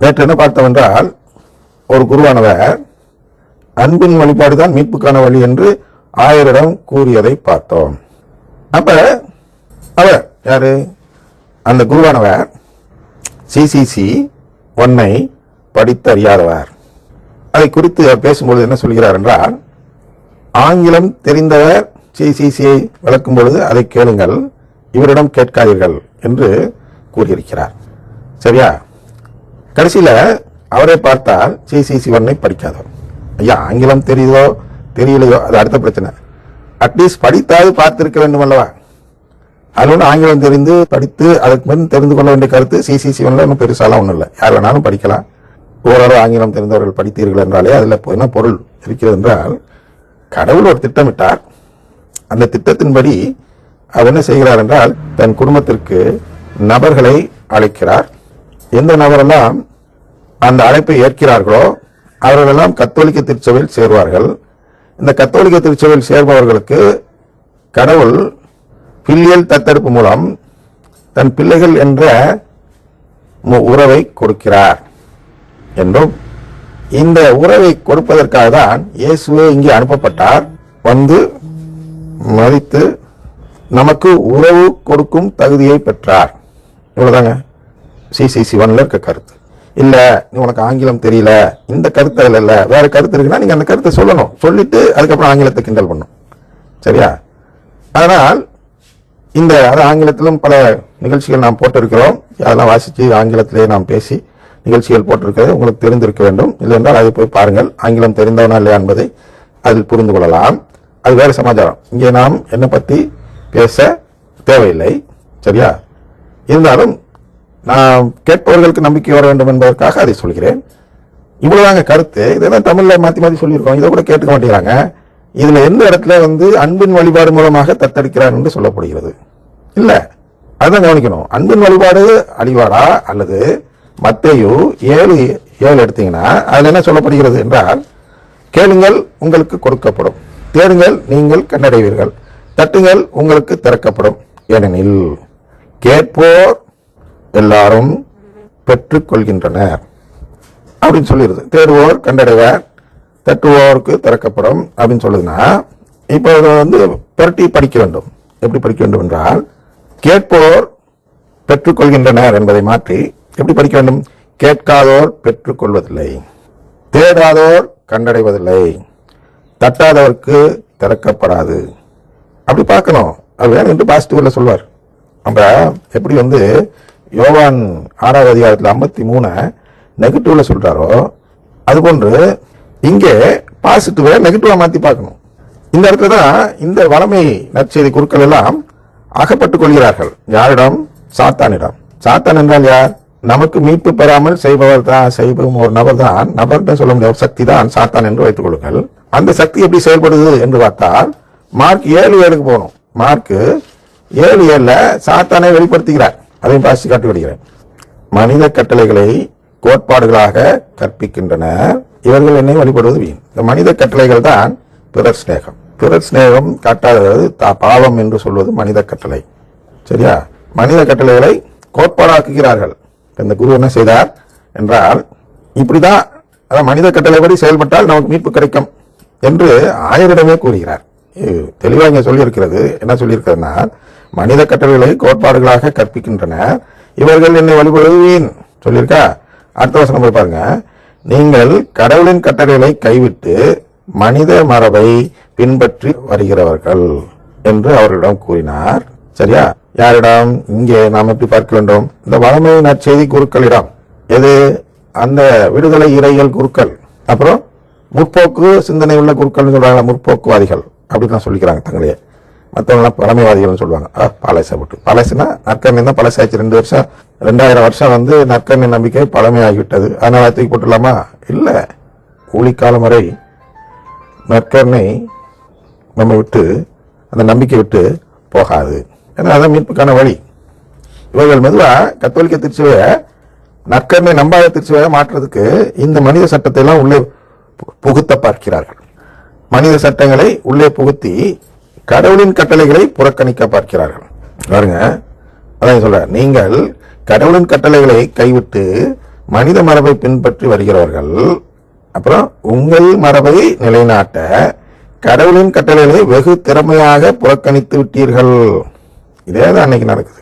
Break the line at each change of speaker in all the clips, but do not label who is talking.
நேற்று என்ன பார்த்தோம் என்றால் ஒரு குருவானவர் அன்பின் வழிபாடு தான் மீட்புக்கான வழி என்று ஆயரிடம் கூறியதை பார்த்தோம். அப்ப அவர் யாரு? அந்த குருவானவர் சிசிசி ஒன்னை படித்தறியாதவர். அதை குறித்து பேசும்பொழுது என்ன சொல்கிறார் என்றால் ஆங்கிலம் தெரிந்தவர் சிசிசியை விளக்கும் பொழுது அதை கேளுங்கள் இவரிடம் கேட்காதீர்கள் என்று கூறியிருக்கிறார். சரியா? கடைசியில் அவரை பார்த்தால் சிசிசி ஒன்னை படிக்காதவர் ஐயா ஆங்கிலம் தெரியுதோ தெரியலையோ? அது அடுத்த பிரச்சனை. அட்லீஸ்ட் படித்தாவது பார்த்திருக்க வேண்டும் அல்லவா? அது ஒன்று ஆங்கிலம் தெரிந்து படித்து அதுக்கு பின் தெரிந்து கொள்ள வேண்டிய கருத்து சிசி ஒன்றில் ஒன்றும் பெருசாலாம் ஒன்றும் இல்லை. யார் வேணாலும் படிக்கலாம். ஓரளவு ஆங்கிலம் தெரிந்தவர்கள் படித்தீர்கள் என்றாலே அதில் என்ன பொருள் இருக்கிறது என்றால் கடவுள் ஒரு திட்டமிட்டார். அந்த திட்டத்தின்படி அவர் என்ன செய்கிறார் என்றால் தன் குடும்பத்திற்கு நபர்களை அழைக்கிறார். எந்த நபரெல்லாம் அந்த அழைப்பை ஏற்கிறார்களோ அவர்களெல்லாம் கத்தோலிக்க திருச்சபையில் சேர்வார்கள். இந்த கத்தோலிக்க திருச்சபையில் சேர்பவர்களுக்கு கடவுள் பில்லியல் தத்தெடுப்பு மூலம் தன் பிள்ளைகள் என்ற மு- உறவை கொடுக்கிறார் என்றும் இந்த உறவை கொடுப்பதற்காக தான் இயேசுவே இங்கே அனுப்பப்பட்டார். வந்து மதித்து நமக்கு உறவு கொடுக்கும் தகுதியை பெற்றார். இவ்வளோதாங்க சிசி ஒன்ல இருக்க கருத்து. இல்ல உனக்கு ஆங்கிலம் தெரியல இந்த கருத்து அதுல இல்ல வேற கருத்து இருக்குன்னா நீங்க அந்த கருத்தை சொல்லணும். சொல்லிட்டு அதுக்கப்புறம் ஆங்கிலத்தை கிண்டல் பண்ணும். சரியா? அதனால் இந்த அது ஆங்கிலத்திலும் பல நிகழ்ச்சிகள் நாம் போட்டிருக்கிறோம். அதெல்லாம் வாசித்து ஆங்கிலத்திலே நாம் பேசி நிகழ்ச்சிகள் போட்டிருக்கிறது உங்களுக்கு தெரிந்திருக்க வேண்டும். இல்லை என்றால் அதை போய் பாருங்கள். ஆங்கிலம் தெரிந்தவனா இல்லையா என்பதை அதில் புரிந்து கொள்ளலாம். அது வேறு சமாச்சாரம். இங்கே நாம் என்னை பற்றி பேச தேவையில்லை. சரியா? இருந்தாலும் நான் கேட்பவர்களுக்கு நம்பிக்கை வர வேண்டும் என்பதற்காக அதை சொல்கிறேன். இவ்வளவுதாங்க கருத்து. இதெல்லாம் தமிழ்ல மாத்தி மாத்தி சொல்லியிருக்கோம். இதை கூட கேட்டுக்க மாட்டேங்கிறாங்க. இதுல எந்த இடத்துல வந்து அன்பின் வழிபாடு மூலமாக தத்தெடுக்கிறார் என்று சொல்லப்படுகிறது? இல்ல. அதுதான் கவனிக்கணும். அன்பின் வழிபாடு அழிவாடா அல்லது மத்தையு ஏழு ஏழு எடுத்தீங்கன்னா அதுல என்ன சொல்லப்படுகிறது என்றால் கேளுங்கள் உங்களுக்கு கொடுக்கப்படும். தேடுங்கள் நீங்கள் கண்டடைவீர்கள். தட்டுங்கள் உங்களுக்கு திறக்கப்படும். ஏனெனில் கேட்போர் எல்லாரும் பெற்றுக்கொள்கின்றனர். அப்படின்னு சொல்லிடுது. தேடுவோர் கண்டடைவர் தட்டுவோருக்கு திறக்கப்படும் அப்படின்னு சொல்லுதுன்னா இப்போ அதை வந்து புரட்டி படிக்க வேண்டும். எப்படி படிக்க வேண்டும் என்றால் கேட்போர் பெற்றுக்கொள்கின்றனர் என்பதை மாற்றி எப்படி படிக்க வேண்டும்? கேட்காதோர் பெற்றுக்கொள்வதில்லை. தேடாதோர் கண்டடைவதில்லை. தட்டாதவருக்கு திறக்கப்படாது. அப்படி பார்க்கணும். அது வேணும் என்று பாசிட்டிவில் சொல்வார். நம்ம எப்படி வந்து யோவான் ஆறாவது அதிகாரத்தில் ஐம்பத்தி மூணு நெகட்டிவ்ல சொல்றாரோ அதுபோன்று இங்கே பாசிட்டிவ நெகட்டிவா மாத்தி பார்க்கணும். இந்த இடத்துல தான் இந்த வளமை நற்செய்தி குருக்கள் எல்லாம் அகப்பட்டுக் கொள்கிறார்கள். யாரிடம்? சாத்தானிடம். சாத்தான் என்றால் யார்? நமக்கு மீட்பு பெறாமல் செய்பவர் தான் செய்பவம் ஒரு நபர் தான். நபர் சொல்ல முடியாத சக்தி தான் சாத்தான் என்று வைத்துக் கொள்ளுங்கள். அந்த சக்தி எப்படி செயல்படுது என்று பார்த்தால் மார்க் ஏழு ஏழுக்கு போகணும். மார்க் ஏழு ஏழுல சாத்தானை வெளிப்படுத்துகிறார். அதையும் பாசி காட்டி விடுகிறேன். மனித கட்டளைகளை கோட்பாடுகளாக கற்பிக்கின்றனர் இவர்கள் என்னை வழிபடுவது வீண். இந்த மனித கட்டளைகள் தான் பிறர் சிநேகம். பிறர் சிநேகம் காட்டாதது தா- பாவம் என்று சொல்வது மனித கட்டளை. சரியா? மனித கட்டளைகளை கோட்பாடாக்குகிறார்கள். இந்த குரு என்ன செய்தார் என்றால் இப்படிதான் அதான் மனித கட்டளைப்படி செயல்பட்டால் நமக்கு மீட்பு கிடைக்கும் என்று ஆயரிடமே கூறுகிறார். தெளிவாக இங்கே சொல்லியிருக்கிறது. என்ன சொல்லியிருக்கிறதுனா மனித கட்டளைகளை கோட்பாடுகளாக கற்பிக்கின்றனர். இவர்கள் என்னை வழிபடுவது சொல்லியிருக்கா? அடுத்த வசனம் போய் பாருங்க. நீங்கள் கடவுளின் கட்டளைகளை கைவிட்டு மனித மரபை பின்பற்றி வருகிறவர்கள் என்று அவர்களிடம் கூறினார். சரியா? யாரிடம்? இங்கே நாம் எப்படி பார்க்க வேண்டும்? இந்த வளமை நற்செய்தி குருக்களிடம். எது? அந்த விடுதலை இறைகள் குருக்கள். அப்புறம் முற்போக்கு சிந்தனை உள்ள குருக்கள் சொல்றாங்க முற்போக்குவாதிகள். தான் சொல்லிக்கிறாங்க தங்களையே மற்றவங்களாம் பழமைவாதிகள்னு சொல்லுவாங்க. ஆ, பழசப்பட்டு பழசுனா நற்கண்ணி தான். பழசாச்சு ரெண்டு வருஷம். ரெண்டாயிரம் வருஷம் வந்து நற்கண்ணி நம்பிக்கை பழமையாகிவிட்டது. அதனால் தூக்கி போட்டுடலாமா? இல்லை. கூலிக்காலம் வரை நற்கருணை நம்ம விட்டு அந்த நம்பிக்கை விட்டு போகாது. ஏன்னா அதான் மீட்புக்கான வழி. இவர்கள் மெதுவாக கத்தோலிக்க திருச்சுவையை நற்கருணை நம்பாத திருச்சுவையை மாற்றுறதுக்கு இந்த மனித சட்டத்தை எல்லாம் உள்ளே புகுத்த பார்க்கிறார்கள். மனித சட்டங்களை உள்ளே புகுத்தி கடவுளின் கட்டளைகளை புறக்கணிக்க பார்க்கிறார்கள். பாருங்க. அதான் சொல்ற. நீங்கள் கடவுளின் கட்டளைகளை கைவிட்டு மனித மரபை பின்பற்றி வருகிறவர்கள் அப்புறம் உங்கள் மரபை நிலைநாட்ட கடவுளின் கட்டளைகளை வெகு திறமையாக புறக்கணித்து விட்டீர்கள். இதே தான் அன்னைக்கு நடக்குது.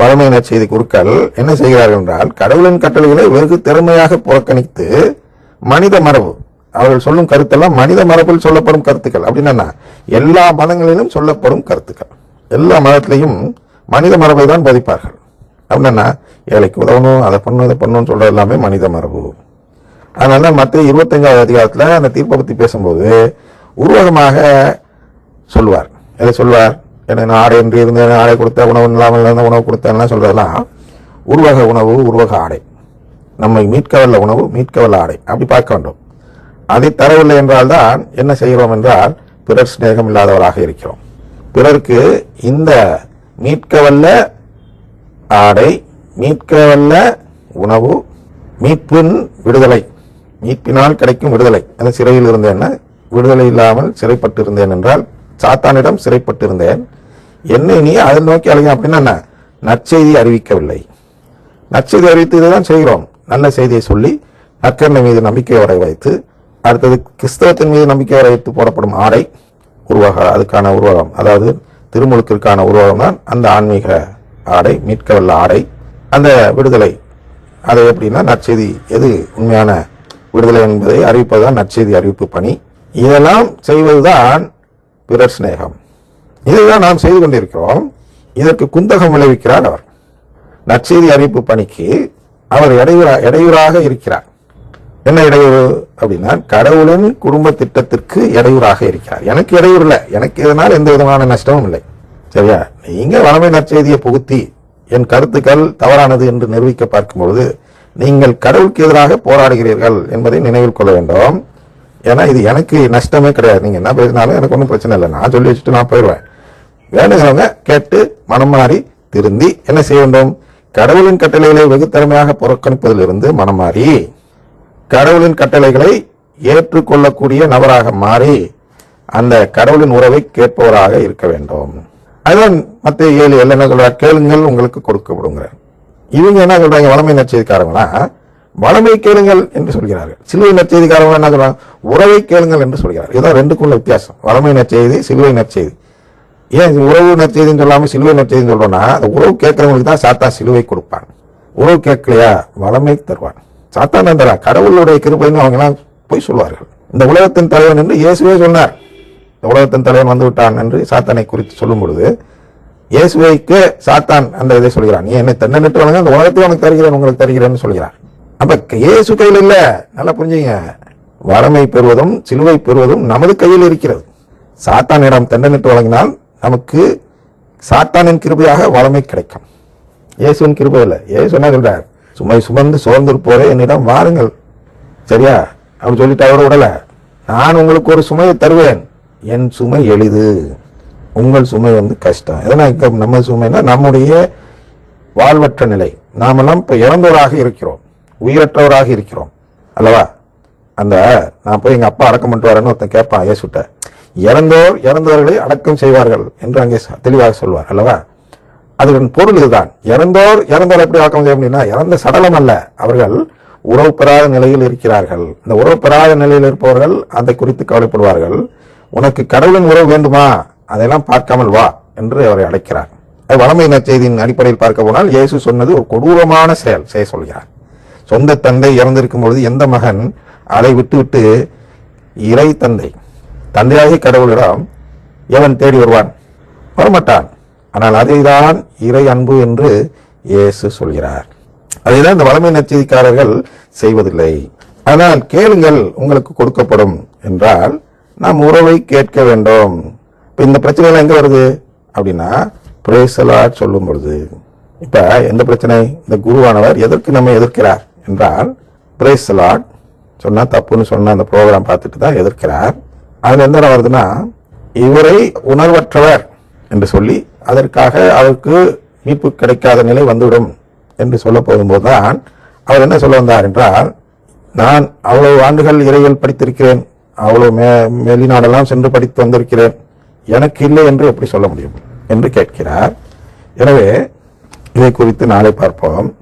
வளமை செய்தி குருக்கள் என்ன செய்கிறார்கள் என்றால் கடவுளின் கட்டளைகளை வெகு திறமையாக புறக்கணித்து மனித மரபு அவர்கள் சொல்லும் கருத்தெல்லாம் மனித மரபில் சொல்லப்படும் கருத்துக்கள். அப்படின்னா எல்லா மதங்களிலும் சொல்லப்படும் கருத்துக்கள். எல்லா மதத்திலையும் மனித மரபை தான் பதிப்பார்கள். அப்படின்னா ஏழைக்கு உதவணும் அதை பண்ணணும் இதை பண்ணணும்னு சொல்றது எல்லாமே மனித மரபு. அதனால மற்ற இருபத்தஞ்சாவது அதிகாரத்தில் அந்த தீர்ப்பை பற்றி பேசும்போது உருவகமாக சொல்லுவார் எதை சொல்வார்? என்ன ஆடை என்று இருந்தேன் ஆடை கொடுத்த உணவு இல்லாமல் இருந்த உணவு கொடுத்தேன்லாம் சொல்றதெல்லாம் உருவக உணவு உருவக ஆடை. நம்மை மீட்கவல்ல உணவு மீட்கவல்ல ஆடை. அப்படி பார்க்க வேண்டும். அதை தரவில்லை என்றால் தான் என்ன செய்கிறோம் என்றால் பிறர் சிநேகம் இல்லாதவராக இருக்கிறோம். பிறருக்கு இந்த மீட்கவல்ல ஆடை மீட்கவல்ல உணவு மீட்பின் விடுதலை மீட்பினால் கிடைக்கும் விடுதலை. அந்த சிறையில் இருந்தேன். விடுதலை இல்லாமல் சிறைப்பட்டு இருந்தேன் என்றால் சாத்தானிடம் சிறைப்பட்டு இருந்தேன் என்னை நீ அதை நோக்கி அழைக்க அப்படின்னா என்ன? நற்செய்தி அறிவிக்கவில்லை. நற்செய்தி அறிவித்து இதுதான் செய்கிறோம். நல்ல செய்தியை சொல்லி நற்கண்ணை மீது நம்பிக்கை வரை வைத்து அடுத்தது கிறிஸ்தவத்தின் மீது நம்பிக்கை வரை வைத்து போடப்படும் ஆடை உருவாக அதுக்கான உருவகம் அதாவது திருமுழுக்கிற்கான உருவகம் தான் அந்த ஆன்மீக ஆடை மீட்கவல்ல ஆடை. அந்த விடுதலை அதை எப்படின்னா நற்செய்தி எது உண்மையான விடுதலை என்பதை அறிவிப்பது தான் நற்செய்தி அறிவிப்பு பணி. இதெல்லாம் செய்வதுதான் பிறர் சிநேகம். இதைதான் நாம் செய்து கொண்டிருக்கிறோம். இதற்கு குந்தகம் விளைவிக்கிறார் அவர். நற்செய்தி அறிவிப்பு பணிக்கு அவர் இடையூறா இடையூறாக இருக்கிறார். என்ன இடையூறு அப்படின்னா கடவுளின் குடும்ப திட்டத்திற்கு இடையூறாக இருக்கிறார். எனக்கு இடையூறு இல்லை. எனக்கு இதனால் எந்த விதமான நஷ்டமும் இல்லை. சரியா? நீங்க வளமை நற்செய்தியை புகுத்தி என் கருத்துக்கள் தவறானது என்று நிரூபிக்க பார்க்கும் பொழுது நீங்கள் கடவுளுக்கு எதிராக போராடுகிறீர்கள் என்பதை நினைவில் கொள்ள வேண்டும். ஏன்னா இது எனக்கு நஷ்டமே கிடையாது. நீங்க என்ன பேசினாலும் எனக்கு ஒன்றும் பிரச்சனை இல்லை. நான் சொல்லி வச்சுட்டு நான் போயிடுவேன். வேணுங்கிறவங்க கேட்டு மனம் மாறி திருந்தி என்ன செய்ய வேண்டும்? கடவுளின் கட்டளைகளை வெகு திறமையாக புறக்கணிப்பதிலிருந்து மனம் மாறி கடவுளின் கட்டளைகளை ஏற்றுக்கொள்ளக்கூடிய நபராக மாறி அந்த கடவுளின் உறவை கேட்பவராக இருக்க வேண்டும். அதுதான் மற்ற ஏழு ஏழு என்ன சொல்றாங்க கேளுங்கள் உங்களுக்கு கொடுக்கப்படுங்கிற இவங்க என்ன சொல்றாங்க? வளமை நச்செய்திக்காரங்களா வளமை கேளுங்கள் என்று சொல்கிறார்கள். சிலுவை நற்செய்திக்காரங்க என்ன சொல்றாங்க? உறவை கேளுங்கள் என்று சொல்கிறார் இதுதான் ரெண்டுக்குள்ள வித்தியாசம். வளமை நற்செய்தி சிலுவை நற்செய்தி. ஏன் உறவு நற்செய்தின்னு சொல்லாம சிலுவை நற்செய்தின்னு சொல்றோம்னா அந்த உறவு கேட்கறவங்களுக்கு தான் சாத்தா சிலுவை கொடுப்பான். உறவு கேட்கலையா? வளமை தருவான். சாத்தான் தான் கடவுளுடைய கிருபைன்னு அவங்க போய் சொல்வார்கள். இந்த உலகத்தின் தலைவன் என்று இயேசுவே சொன்னார். இந்த உலகத்தின் தலைவன் வந்து விட்டான் என்று சாத்தானை குறித்து சொல்லும் பொழுது இயேசுவைக்கு சாத்தான் அந்த இதை சொல்கிறான். நீ என்னை தன்னெட்டு வழங்க அந்த உலகத்தையும் உனக்கு தருகிறேன் உங்களுக்கு தருகிறேன்னு சொல்கிறார். அப்ப இயேசு கையில் இல்ல. நல்லா புரிஞ்சுங்க. வரமை பெறுவதும் சிலுவை பெறுவதும் நமது கையில் இருக்கிறது. சாத்தானிடம் தண்டனிட்டு வழங்கினால் நமக்கு சாத்தானின் கிருபையாக வளமை கிடைக்கும். இயேசுவின் கிருபை இல்லை. இயேசு என்ன சொல்றார்? சுமை சுமந்து சோர்ந்திருப்போரே என்னிடம் வாருங்கள். சரியா? அப்படி சொல்லிட்டு அவரை விடல. நான் உங்களுக்கு ஒரு சுமையை தருவேன். என் சுமை எளிது. உங்கள் சுமை வந்து கஷ்டம். எதனால் இங்க நம்ம சுமைனா நம்முடைய வாழ்வற்ற நிலை. நாமெல்லாம் இப்போ இறந்தவராக இருக்கிறோம். உயிரற்றவராக இருக்கிறோம். அல்லவா? அந்த நான் போய் எங்கள் அப்பா அடக்கம் பண்ணிட்டு வரேன்னு ஒருத்தன் கேட்பான் இயேசுட்ட இறந்தோர் இறந்தவர்களை அடக்கம் செய்வார்கள் என்று அங்கே தெளிவாக சொல்வார். அல்லவா? அதன் பொருள் இதுதான். இறந்தோர் இறந்தோர் எப்படி அடக்கம் செய்ய முடியும்னா இறந்த சடலம் அல்ல. அவர்கள் உறவு பெறாத நிலையில் இருக்கிறார்கள். இந்த உறவு பெறாத நிலையில் இருப்பவர்கள் அதை குறித்து கவலைப்படுவார்கள். உனக்கு கடவுளின் உறவு வேண்டுமா? அதையெல்லாம் பார்க்காமல் வா என்று அவரை அழைக்கிறார். அது வளமை நற்செய்தியின் அடிப்படையில் பார்க்க போனால் இயேசு சொன்னது ஒரு கொடூரமான செயல் செய்ய சொல்கிறார். சொந்த தந்தை இறந்திருக்கும் பொழுது எந்த மகன் அதை விட்டுவிட்டு இறை தந்தை தந்தையாகிய கடவுளிடம் எவன் தேடி வருவான்? வரமாட்டான். ஆனால் அதைதான் இறை அன்பு என்று இயேசு சொல்கிறார். அதைதான் இந்த வளமை நச்சதிக்காரர்கள் செய்வதில்லை. ஆனால் கேளுங்கள் உங்களுக்கு கொடுக்கப்படும் என்றால் நாம் உறவை கேட்க வேண்டும். இப்போ இந்த பிரச்சனைகள் எங்கே வருது? அப்படின்னா பிரேசலா சொல்லும் பொழுது இப்போ எந்த பிரச்சனை? இந்த குருவானவர் எதற்கு நம்ம எதிர்க்கிறார் என்றால் பிரேசலாட் சொன்னால் தப்புன்னு சொன்ன அந்த ப்ரோக்ராம் பார்த்துட்டு தான் எதிர்க்கிறார். அதில் என்ன வருதுன்னா இவரை உணர்வற்றவர் என்று சொல்லி அதற்காக அவருக்கு மீட்பு கிடைக்காத நிலை வந்துவிடும் என்று சொல்ல போகும்போதுதான் அவர் என்ன சொல்ல வந்தார் என்றால் நான் அவ்வளவு ஆண்டுகள் இறைகள் படித்திருக்கிறேன் அவ்வளவு மே வெளிநாடெல்லாம் சென்று படித்து வந்திருக்கிறேன் எனக்கு இல்லை என்று எப்படி சொல்ல முடியும்? என்று கேட்கிறார். எனவே இதை குறித்து நாளை பார்ப்போம்.